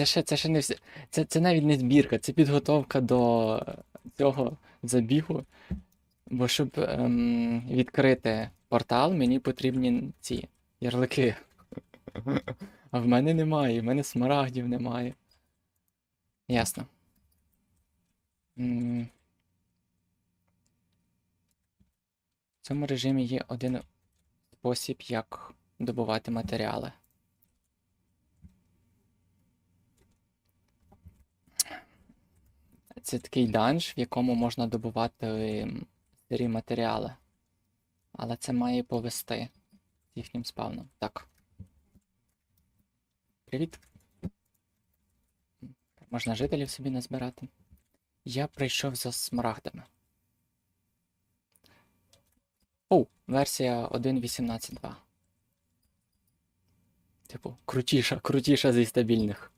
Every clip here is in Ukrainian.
це ще, це ще не все. Це, це навіть не збірка, це підготовка до цього забігу. Бо щоб ем, відкрити портал, мені потрібні ці ярлики. А в мене немає, в мене смарагдів немає. Ясно. В цьому режимі є один спосіб, як добувати матеріали. Це такий данж, в якому можна добувати сирі матеріали. Але це має повести з їхнім спавном. Так. Привіт. Можна жителів собі назбирати. Я прийшов за смарагдами. Оу, версія 1.18.2. Типу, крутіша, крутіша зі стабільних.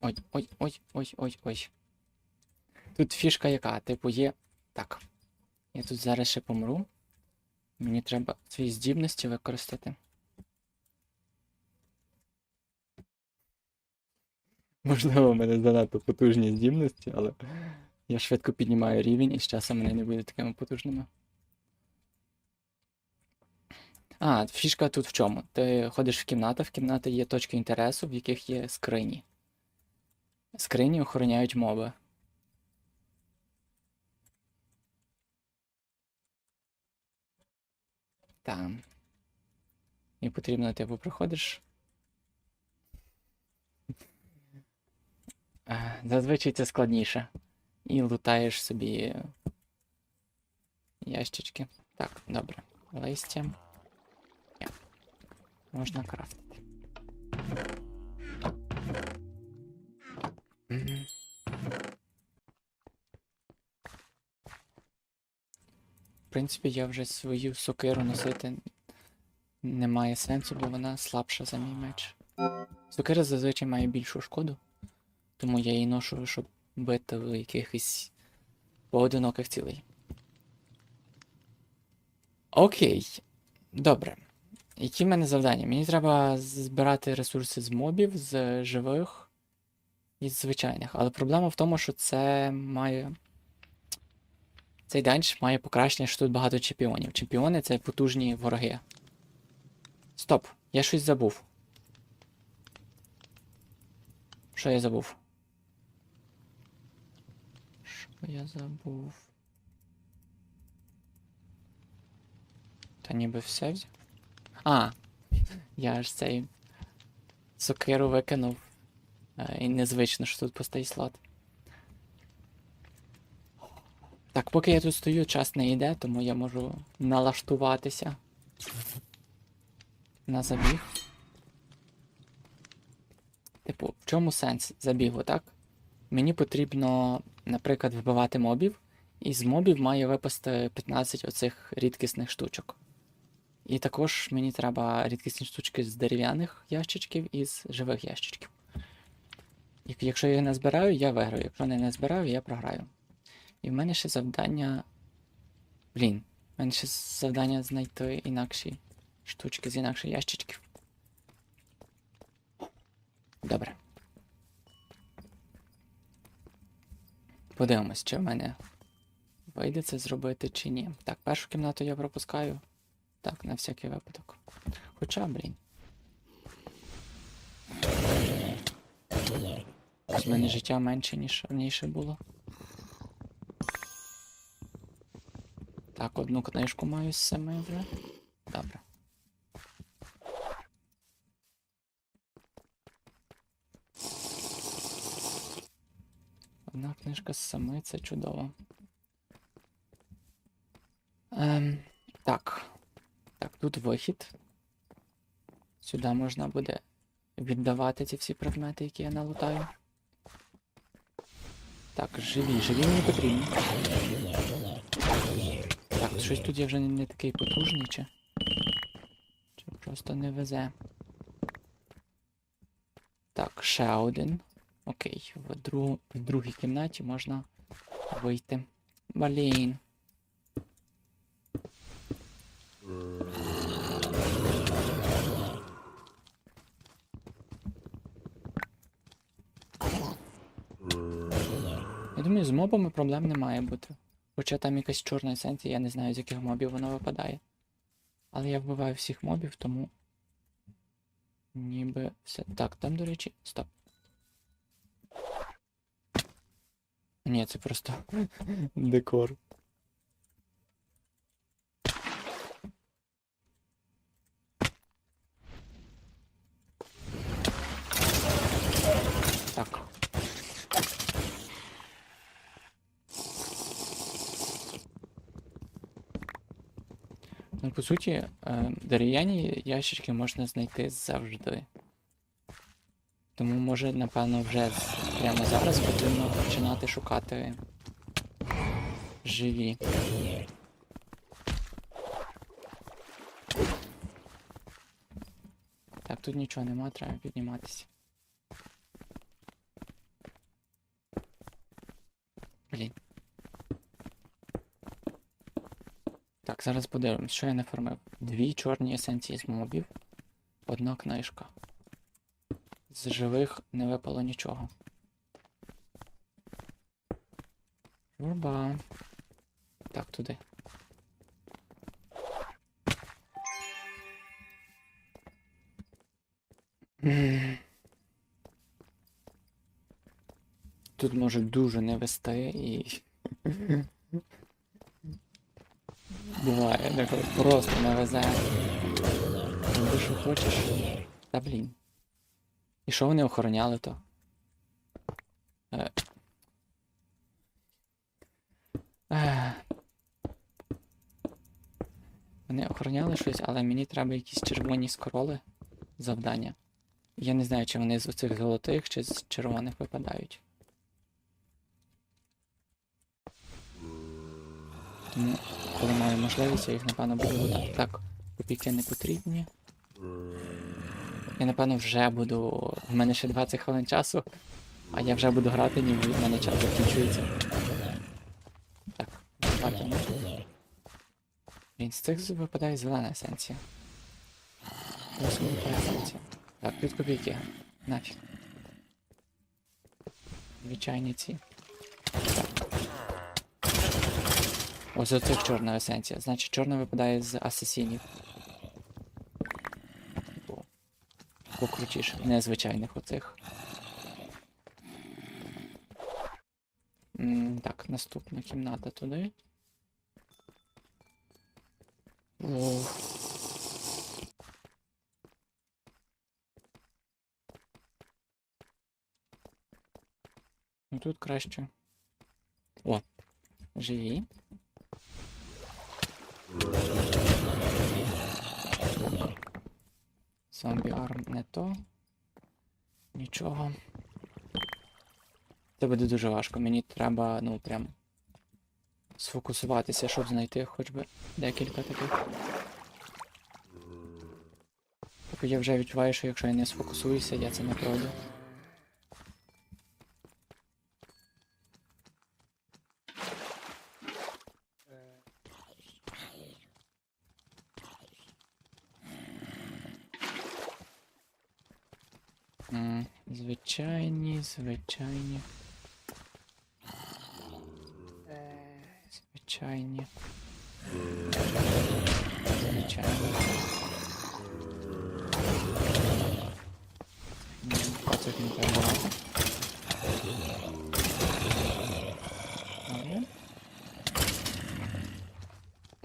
Ой, ой, ой, ой, ой, ой. Тут фішка яка, типу, є. Так. Я тут зараз ще помру. Мені треба свої здібності використати. Можливо, в мене занадто потужні здібності, але я швидко піднімаю рівень і з часом вони не будуть такими потужними. А, фішка тут в чому? Ти ходиш в кімнату, в кімнаті є точки інтересу, в яких є скрині. Скрині охороняють моби. Там. І потрібно, типу, проходиш. Е, Зазвичай це складніше. І лутаєш собі ящички. Так, добре. Листя. Можна крафтити. В принципі, я вже свою сокиру носити немає сенсу, бо вона слабша за мій меч. Сокира зазвичай має більшу шкоду, тому я її ношу, щоб бити в якихось поодиноких цілей. Окей. Добре. Які в мене завдання? Мені треба збирати ресурси з мобів, з живих і з звичайних. Але проблема в тому, що це має. Цей данж має покращення, що тут багато чемпіонів. Чемпіони це потужні вороги. Стоп, я щось забув. Що я забув? Що я забув? Та ніби все взяв. А, я ж цей сокиру викинув. Е, І незвично, що тут пустий слот. Так, поки я тут стою, час не йде, тому я можу налаштуватися на забіг. Типу, в чому сенс забігу, так? Мені потрібно, наприклад, вбивати мобів, і з мобів має випасти 15 оцих рідкісних штучок. І також мені треба рідкісні штучки з дерев'яних ящичків і з живих ящичків. Якщо я не збираю, я виграю. Якщо не, не збираю, я програю. І в мене ще завдання. Блін, в мене ще завдання знайти інакші штучки з інакших ящичків. Добре. Подивимось, чи в мене вийде це зробити чи ні. Так, першу кімнату я пропускаю. Так, на всякий випадок. Хоча, блін. З мене життя менше, ніж раніше було. Так, одну книжку маю з семи вже. Добре. Одна книжка з семи, це чудово. Ем, так. Так, тут вихід. Сюди можна буде віддавати ці всі предмети, які я налутаю. Так, живі, живі мені потрібні. Так, щось тут я вже не, такий потужний, чи. Чи просто не везе. Так, ще один. Окей, в, друг... в другій кімнаті можна вийти. Блін. думаю, з мобами проблем не має бути. Хоча там якась чорна есенція, я не знаю, з яких мобів вона випадає. Але я вбиваю всіх мобів, тому. Ніби все. Так, там, до речі, стоп. Ні, це просто декор. Так. Ну, по суті, е, дерев'яні ящички можна знайти завжди. Тому, може, напевно, вже прямо зараз потрібно починати шукати живі. Так, тут нічого нема, треба підніматися. Блін. Так, зараз подивимось, що я не формив. Дві чорні есенції з мобів, одна книжка. З живих не випало нічого. Журба. Так, туди. Тут може дуже не вести і. Буває, деколи просто не везе. Роби, що хочеш. Та блін. І що вони охороняли то? Е. Ех. Вони охороняли щось, але мені треба якісь червоні скороли завдання. Я не знаю, чи вони з оцих золотих, чи з червоних випадають. Коли маю можливість, я їх напевно буду лутати. Так, копійки не потрібні. Я напевно вже буду. В мене ще 20 хвилин часу, а я вже буду грати, ніби в мене час закінчується. Так, бачимо. Він з цих випадає зелена есенція. Есенція. Так, тут копійки. Нафіг. Звичайні ці. Ось оце чорна есенція. Значить, чорна випадає з асасінів. Покрутіше, незвичайних оцих. М, Так, наступна кімната туди. О. Ну тут краще. О, живі. Зомбі арм не то. Нічого. Це буде дуже важко. Мені треба, ну, прям сфокусуватися, щоб знайти хоч би декілька таких. Тобто я вже відчуваю, що якщо я не сфокусуюся, я це не пройду. М, Звичайні, звичайні. Звичайні. Звичайні. Не треба багато. Добре.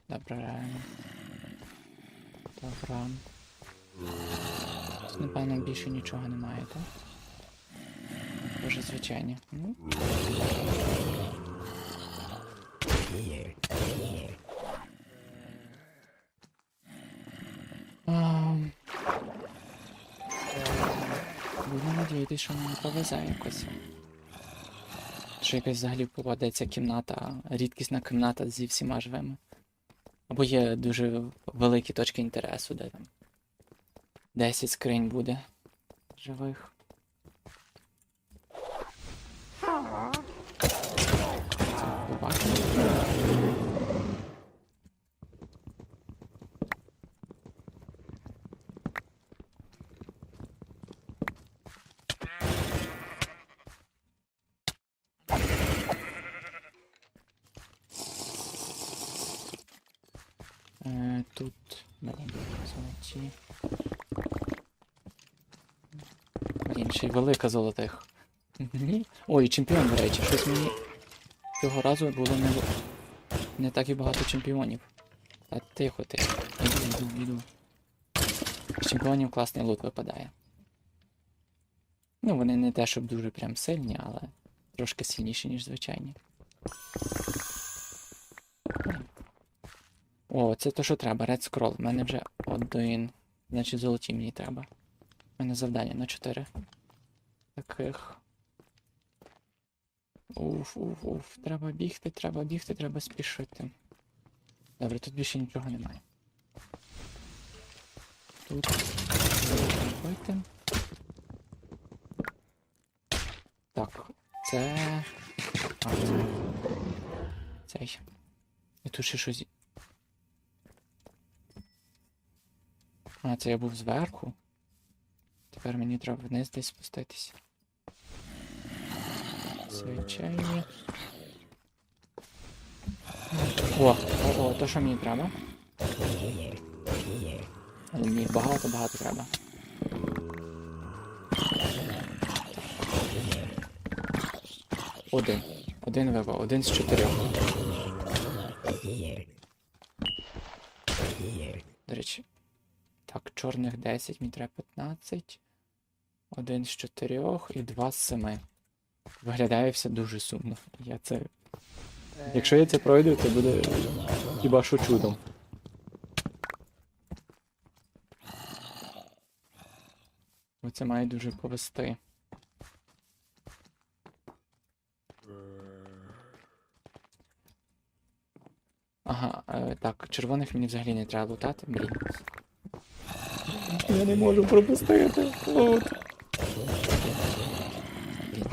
Добре. Добре. Напевно, більше нічого немає, так? Дуже звичайні. Ну. Ам. Надіятися, що мені повезе якось. Що якась взагалі попадеться кімната, рідкісна кімната зі всіма живими. Або є дуже великі точки інтересу, де там 10 скринь буде живих. Це побачимо. чи ні? Блін, ще й велика золотих. Ні. Ой, чемпіон, до речі, щось мені цього разу було не, не так і багато чемпіонів. Та тихо, тихо. Іду, іду, іду. З чемпіонів класний лут випадає. Ну, вони не те, щоб дуже прям сильні, але трошки сильніші, ніж звичайні. О, це то, що треба. Red Scroll. У мене вже один. Значить, золоті мені треба. У мене завдання на 4. Таких. Уф, уф, уф. Треба бігти, треба бігти, треба спішити. Добре, тут більше нічого немає. Тут робити. Так, це. А, це. Цей. І тут ще щось. А, це я був зверху. Тепер мені треба вниз десь спуститися. Звичайні. О, о, о, то що мені треба? Але мені багато-багато треба. Один. Один вибав, один з чотирьох. До речі. Так, чорних 10, мені треба 15. Один з чотирьох і два з семи. Виглядає все дуже сумно. Я це. Якщо я це пройду, це буде хіба що чудом. Оце має дуже повести. Ага, е, так, червоних мені взагалі не треба лутати, блін. Я не можу пропустити. Лут. Блін.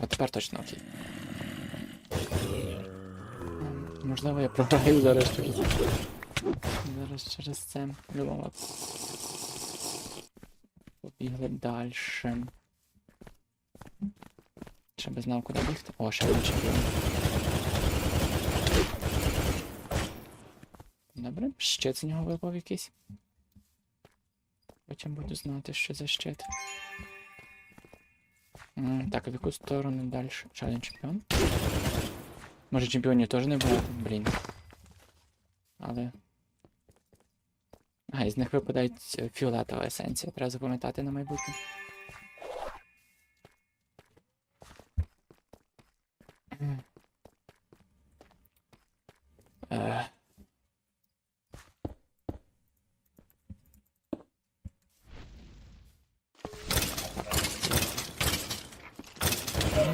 А тепер точно окей. Можливо, я програю зараз через. Зараз через це. Любимо. Побігли далі. Ще би знав, куди бігти. О, ще один чемпіон. Добре, щит з нього випав якийсь. Потім буду знати, що за щит. Так, а в яку сторону далі? Один чемпіон. Може чемпіонів теж не було? Блін. Але. А, із них випадає ць- фіолетова есенція. Треба запам'ятати на майбутнє.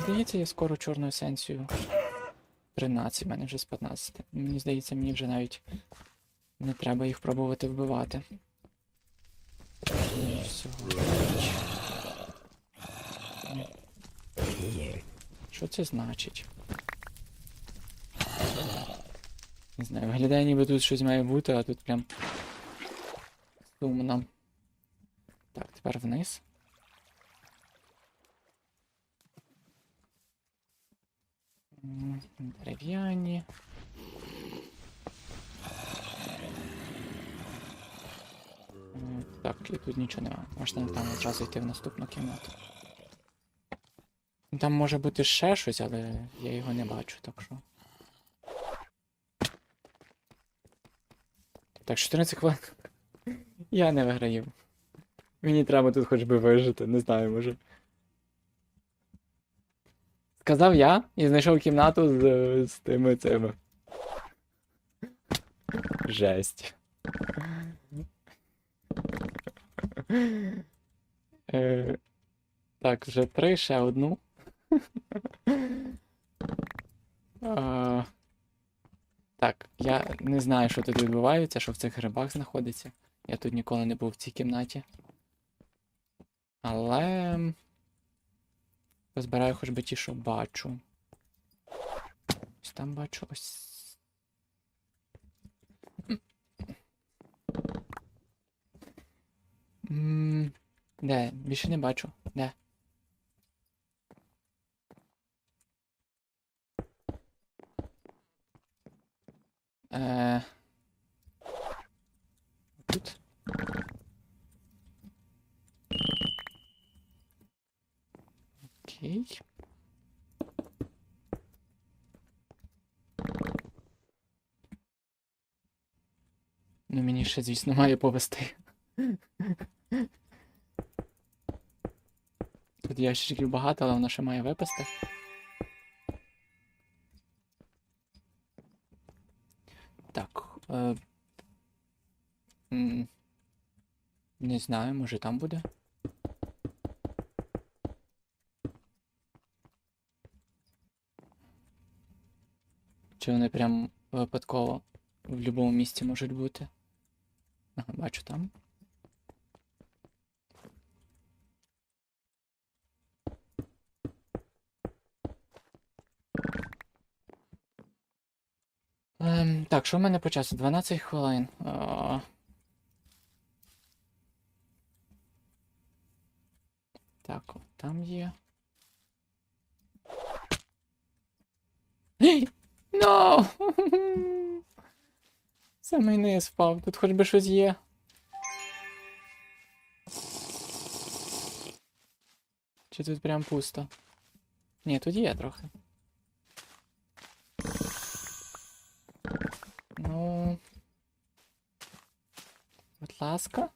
Здається, я скоро чорну есенцію 13, в мене вже з 15. Мені здається, мені вже навіть не треба їх пробувати вбивати. Що це значить? Не знаю, виглядає, ніби тут щось має бути, а тут прям сумно. Так, тепер вниз. Дерев'яні. Так, і тут нічого немає. Можна там одразу йти в наступну кімнату. Там може бути ще щось, але я його не бачу, так що. Так, 14 хвилин. Я не виграю. Мені треба тут хоч би вижити, не знаю, може. Сказав я і знайшов кімнату з, з тими цими. Жесть. Е, так, вже три, ще одну. А, так, я не знаю, що тут відбувається, що в цих грибах знаходиться. Я тут ніколи не був в цій кімнаті. Але. Позбираю хоч би ті, що бачу. Ось там бачу ось. М, Де? Більше не бачу. Де? Е... Тут? Окей. Ну, мені ще, звісно, має повести. Тут ящичків багато, але воно ще має випасти. Так. Е... Не знаю, може там буде. Чи вони прям випадково в будь-якому місці можуть бути? Ага, бачу там. Ем, так, що в мене по часу? 12 хвилин. А... Так, от там є. No! Самий низ впав, тут хоч би щось є. Чи тут прям пусто? Ні, тут є трохи. Ну. Будь ласка.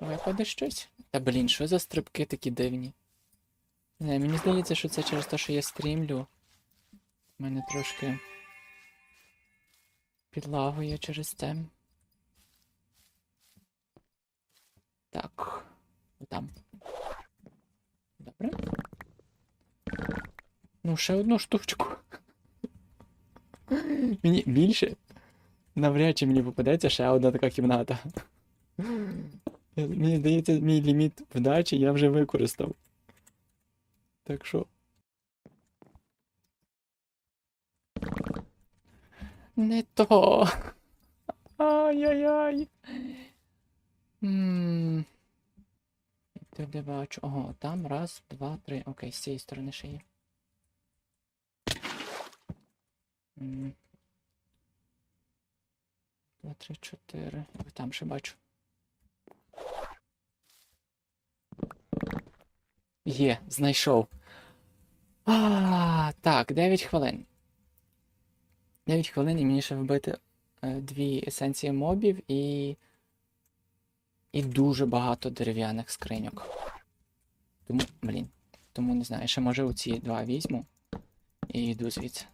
Випаде щось? Та блін, що за стрибки такі дивні? Не, мені здається, що це через те, що я стрімлю. У мене трошки підлагує через це. Так. Там. Добре. Ну, ще одну штучку. Мені більше. Навряд чи мені попадеться ще одна така кімната. Мені здається, мій ліміт вдачі я вже використав. Так що. Не то. Ай-яй-яй. Ти бачу. Ого, там раз, два, три. Окей, з цієї сторони ще. Два, три, чотири. Там ще бачу. Є, знайшов. А, так, 9 хвилин. 9 хвилин і мені ще вбити е, дві есенції мобів і. І дуже багато дерев'яних скриньок. Тому, блін. Тому не знаю, ще може оці два візьму і йду звідси.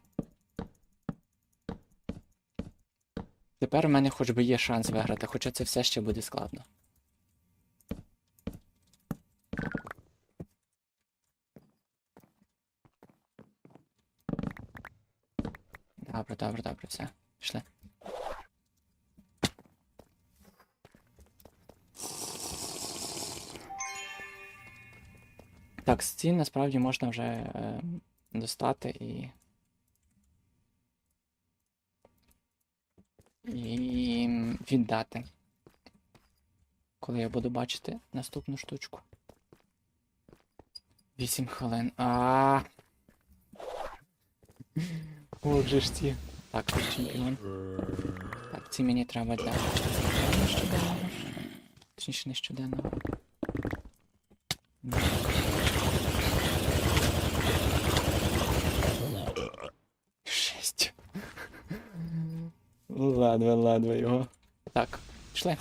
Тепер у мене хоч би є шанс виграти, хоча це все ще буде складно. Добре, добре, добре, все. Пішли. Так, з цін насправді можна вже е, достати і. І віддати. Коли я буду бачити наступну штучку. 8 хвилин. А. О, вже ж ці. Так, тут чемпіон. Так, ці мені треба для нещоденного. Точніше, нещоденного. Шесть. Ладно, ладно його. Так, пішли.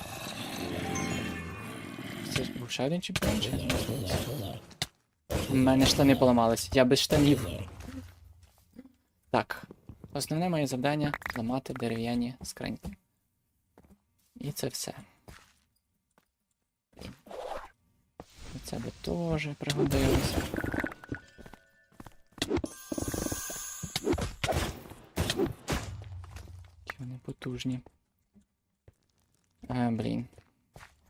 Це ж був ще один чемпіон, чи? У мене штани поламались. Я без штанів. Так. Основне моє завдання ламати дерев'яні скриньки. І це все. Це би теж пригодилося. Які вони потужні. Е, блін.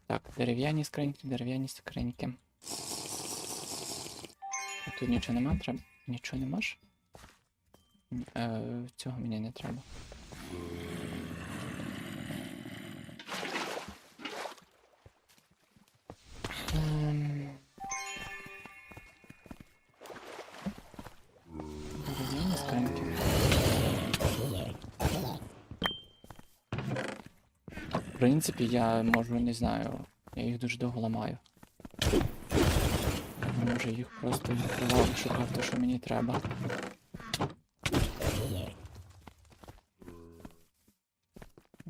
Так, дерев'яні скриньки, дерев'яні скриньки. А тут нічого нема, треба. Нічого нема ж? М, Е, цього мені не треба. Ем. В принципі, я можу, не знаю, я їх дуже довго ламаю. Може їх просто відкривав і шукав те, що мені треба.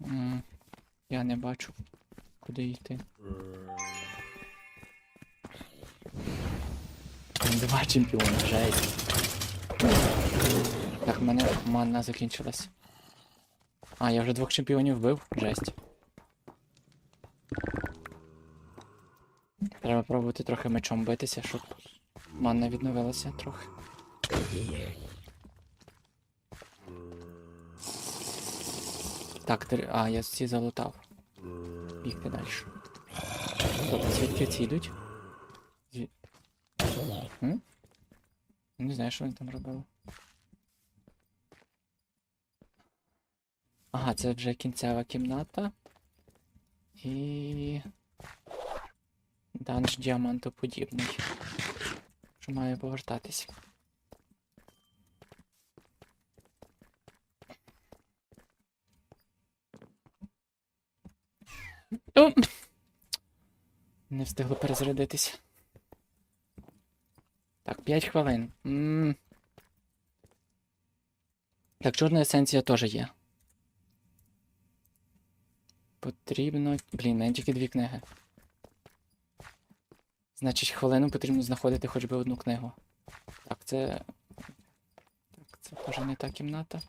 М, Я не бачу, куди йти. Два чемпіони, жесть. Так, в мене манна закінчилась. А, я вже двох чемпіонів вбив, жесть. Треба пробувати трохи мечом битися, щоб манна відновилася трохи. Так, три... а, я ці залутав. Бігти далі. Тобто, звідки ці йдуть? Звід... М? Не знаю, що вони там робили. Ага, це вже кінцева кімната. І. Данж діамантоподібний. Що має повертатись. О! Не встигло перезарядитись. Так, 5 хвилин. м Так, чорна есенція теж є. Потрібно. Блін, мене тільки дві книги. Значить, хвилину потрібно знаходити хоч би одну книгу. Так, це. Так, це теж не та кімната.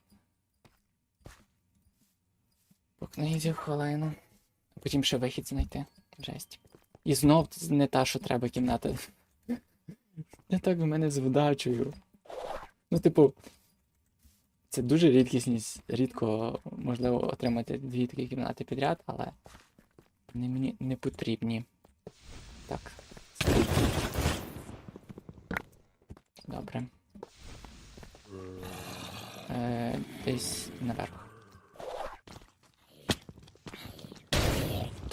По книзі хвилину. Потім ще вихід знайти. Жесть. І знов не та, що треба кімната. Не так в мене з вдачею. Ну, типу, це дуже рідкісність. Рідко можливо отримати дві такі кімнати підряд, але вони мені не потрібні. Так. Добре. Е, десь наверх.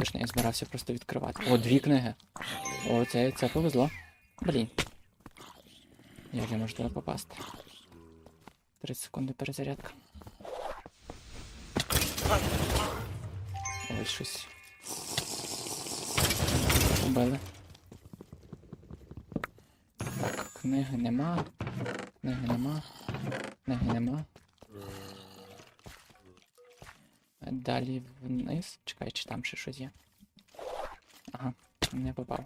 Точно, я збирався просто відкривати. О, дві книги. О, це, це повезло. Блін. Як я можу туди попасти? 30 секунди перезарядка. Ось щось. Убили. Так, книги нема. Книги нема. Книги нема. А Далі вниз. Чекай, чи там ще щось є. Ага, не попав.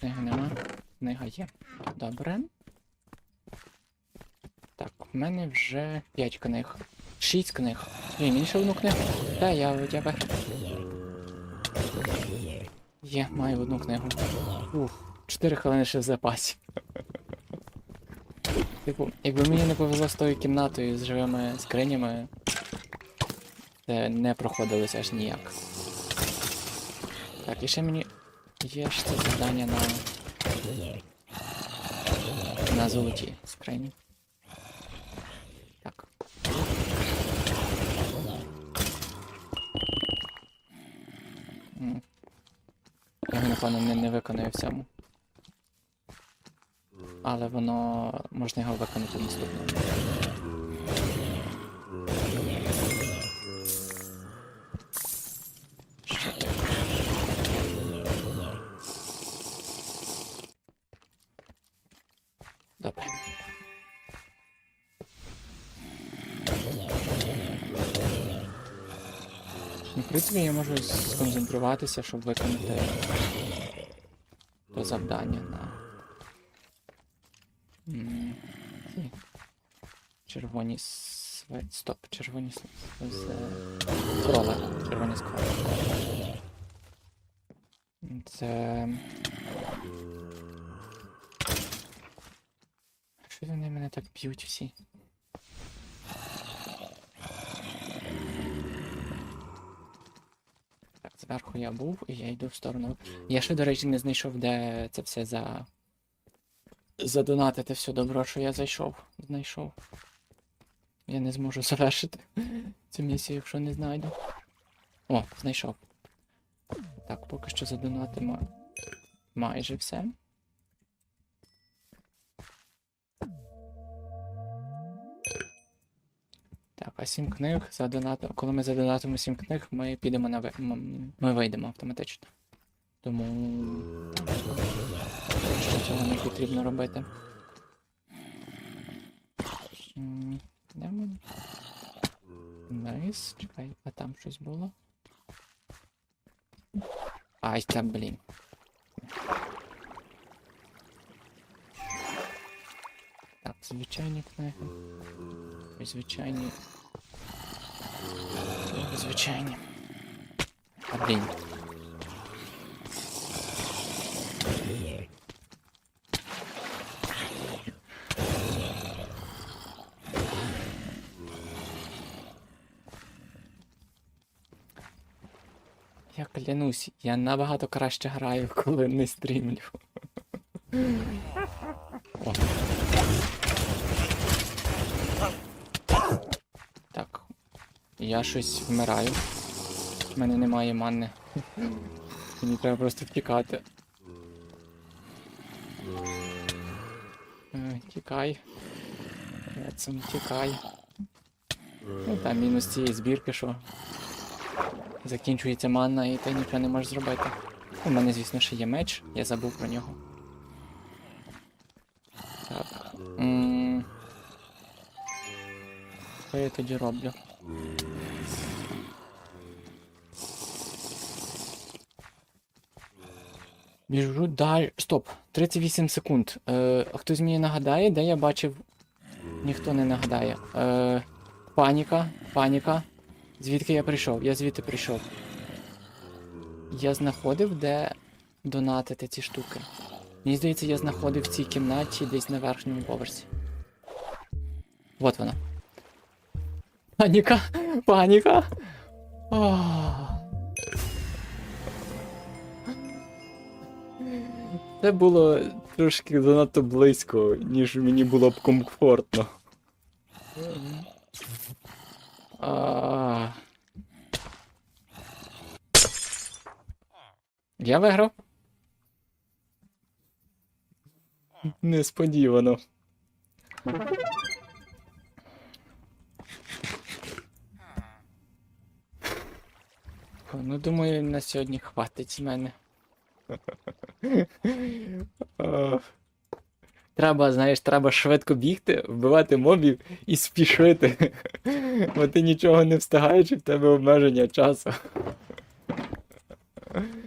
Книги нема. Книга є. Добре. Так, в мене вже 5 книг. 6 книг. Ні, мені одну книгу. Та, я у тебе. Є, маю одну книгу. Ух, 4 хвилини ще в запасі. Типу, якби мені не повезло з тою кімнатою з живими скринями, це не проходилося аж ніяк. Так, і ще мені є ще завдання на. На золоті скрині. Так. Я напевно, не, не виконую в цьому. Але воно можна його виконати? Добре. Ну, принципі, я можу сконцентруватися, щоб виконати то завдання на. М, ці Червоні све... Стоп, червоні с... з скроли. Червоні скроли. Це. Що вони мене так б'ють всі? Так, зверху я був і я йду в сторону. Я ще, до речі, не знайшов, де це все за. Задонатити все добро, що я зайшов. Знайшов. Я не зможу завершити цю місію, якщо не знайду. О, знайшов. Так, поки що задонатимо майже все. Так, а а сім книг за. Коли ми задонатимо сім книг, ми підемо на ви... Ми вийдемо автоматично. Тому. Що цього не потрібно робити. Де ми? Найс, чекай, а там щось було. Ай, та блін. Так, звичайні книги. Звичайні. Звичайні. А блін. Я клянусь, я набагато краще граю, коли не стрімлю. О. Так. Я щось вмираю. У мене немає манни. Мені треба просто втікати. Е, Тікай. Ецем, тікай. Ну там мінус цієї збірки, що закінчується манна і ти нічого не можеш зробити. У мене, звісно, ще є меч, я забув про нього. Так. Що я тоді роблю? Біжу далі. Стоп, 38 секунд. Е, хтось мені нагадає, де я бачив. Ніхто не нагадає. Е, паніка, паніка. Звідки я прийшов? Я звідти прийшов. Я знаходив, де донатити ці штуки. Мені здається, я знаходив в цій кімнаті десь на верхньому поверсі. Вот вона. Паніка! Паніка! Ах. Це було трошки занадто близько, ніж мені було б комфортно. А. Я виграв. Несподівано. Ну, думаю, на сьогодні хватить з мене. Треба, знаєш, треба швидко бігти, вбивати мобів і спішити. Бо ти нічого не встигаєш і в тебе обмеження часу.